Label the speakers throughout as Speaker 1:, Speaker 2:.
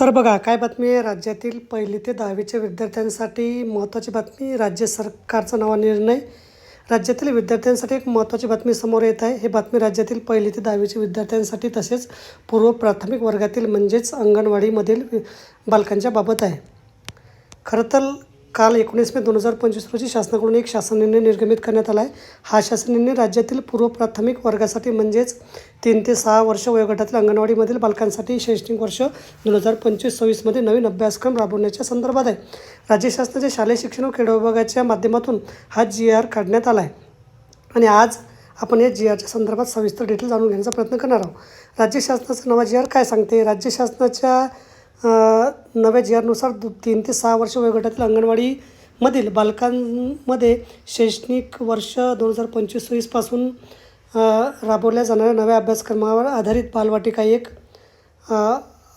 Speaker 1: तर बघा काय बातमी आहे? राज्यातील पहिली ते दहावीच्या विद्यार्थ्यांसाठी महत्त्वाची बातमी राज्य सरकारचा नवा निर्णय. राज्यातील विद्यार्थ्यांसाठी एक महत्त्वाची बातमी समोर येत आहे. हे बातमी राज्यातील पहिली ते दहावीच्या विद्यार्थ्यांसाठी तसेच पूर्व प्राथमिक वर्गातील म्हणजेच अंगणवाडीमधील बालकांच्या बाबत आहे. खरं तर काल एकोणीस मे दोन हजार पंचवीस रोजी शासनाकडून एक शासन निर्णय निर्गमित करण्यात आला आहे हा शासन निर्णय राज्यातील पूर्व प्राथमिक वर्गासाठी म्हणजेच तीन ते सहा वर्ष वयोगटातील अंगणवाडीमधील बालकांसाठी शैक्षणिक वर्ष दोन हजार पंचवीस सव्वीसमध्ये नवीन अभ्यासक्रम राबवण्याच्या संदर्भात आहे. राज्य शासनाच्या शालेय शिक्षण व क्रीडा विभागाच्या माध्यमातून हा जी आर काढण्यात आला आहे आणि आज आपण या जी आरच्या संदर्भात सविस्तर डिटेल जाणून घेण्याचा प्रयत्न करणार आहोत. राज्य शासनाचा नवा जी आर काय सांगते? राज्य शासनाच्या नव्या जी आरनुसार दु- तीन ते सहा वर्ष वयोगटातील अंगणवाडीमधील बालकांमध्ये शैक्षणिक वर्ष दोन हजार पंचवीस सव्वीसपासून राबवल्या जाणाऱ्या नव्या अभ्यासक्रमावर आधारित बालवाटिका एक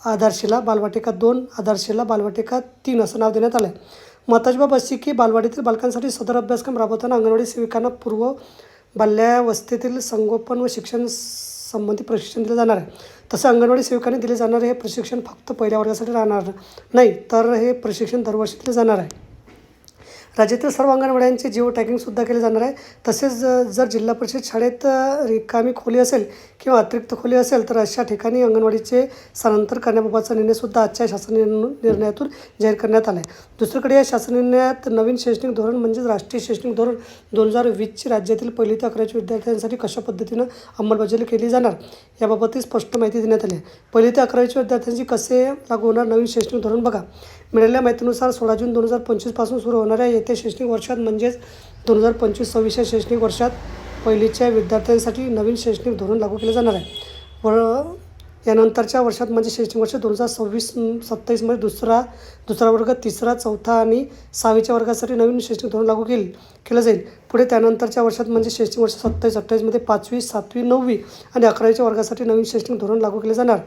Speaker 1: आधारशिला बालवाटिका दोन आधारशिला बालवाटिका तीन असं नाव देण्यात आलं आहे महत्त्वाची बाब अशी की बालवाडीतील बालकांसाठी सदर अभ्यासक्रम राबवताना अंगणवाडी सेविकांना पूर्व बाल्यावस्थेतील संगोपन व शिक्षण संबंधित प्रशिक्षण दिलं जाणार आहे. तसं अंगणवाडी सेविकांनी दिले जाणारे हे प्रशिक्षण फक्त पहिल्या वर्गासाठी राहणार नाही तर हे प्रशिक्षण दरवर्षी दिले जाणार आहे. राज्यातील सर्व अंगणवाड्यांचे जिओ टॅगिंगसुद्धा केले जाणार आहे. तसेच जर जिल्हा परिषद शाळेत रिकामी खोली असेल किंवा अतिरिक्त खोली असेल तर अशा ठिकाणी अंगणवाडीचे स्थलांतर करण्याबाबतचा निर्णयसुद्धा आजच्या शासन निर्णयातून जाहीर करण्यात आला आहे दुसरीकडे या शासन निर्णयात नवीन शैक्षणिक धोरण म्हणजेच राष्ट्रीय शैक्षणिक धोरण दोन हजार वीसची राज्यातील पहिली ते अकरावीच्या विद्यार्थ्यांसाठी कशा पद्धतीनं अंमलबजावणी केली जाणार याबाबतही स्पष्ट माहिती देण्यात आली आहे. पहिली ते अकरावीच्या विद्यार्थ्यांची कसे लागू होणार नवीन शैक्षणिक धोरण बघा. मिळालेल्या माहितीनुसार सोळा जून दोन हजार पंचवीसपासून सुरू होणाऱ्या येत्या शैक्षणिक वर्षात म्हणजेच दोन हजार पंचवीस सव्वीस या शैक्षणिक वर्षात पहिलीच्या विद्यार्थ्यांसाठी नवीन शैक्षणिक धोरण लागू केले जाणार आहे. व यानंतरच्या वर्षात म्हणजे शैक्षणिक वर्ष दोन हजार सव्वीस सत्तावीसमध्ये दुसरा दुसरा वर्ग तिसरा चौथा आणि सहावीच्या वर्गासाठी नवीन शैक्षणिक धोरण लागू केले केलं जाईल. पुढे त्यानंतरच्या वर्षात म्हणजे शैक्षणिक वर्ष सत्तावीस अठ्ठावीसमध्ये पाचवी सातवी नववी आणि अकरावीच्या वर्गासाठी नवीन शैक्षणिक धोरण लागू केले जाणार.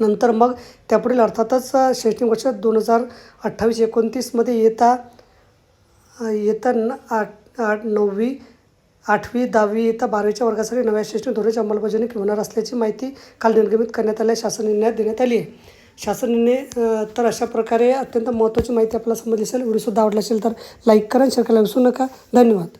Speaker 1: नंतर मग त्यापुढील अर्थातच शैक्षणिक वर्ष दोन हजार अठ्ठावीस एकोणतीसमध्ये येता येता आठ आठ नववी आठवी दहावी येता बारावीच्या वर्गासाठी नव्या शैक्षणिक धोरणाची अंमलबजावणी होणार असल्याची माहिती काल निर्गमित करण्यात आल्या शासन निर्णयात देण्यात आली आहे. शासनाने तर अशा प्रकारे अत्यंत महत्त्वाची माहिती आपल्याला समजली असेल व्हिडिओसुद्धा आवडला असेल तर लाईक करा शेअर करायला विसरू नका. धन्यवाद.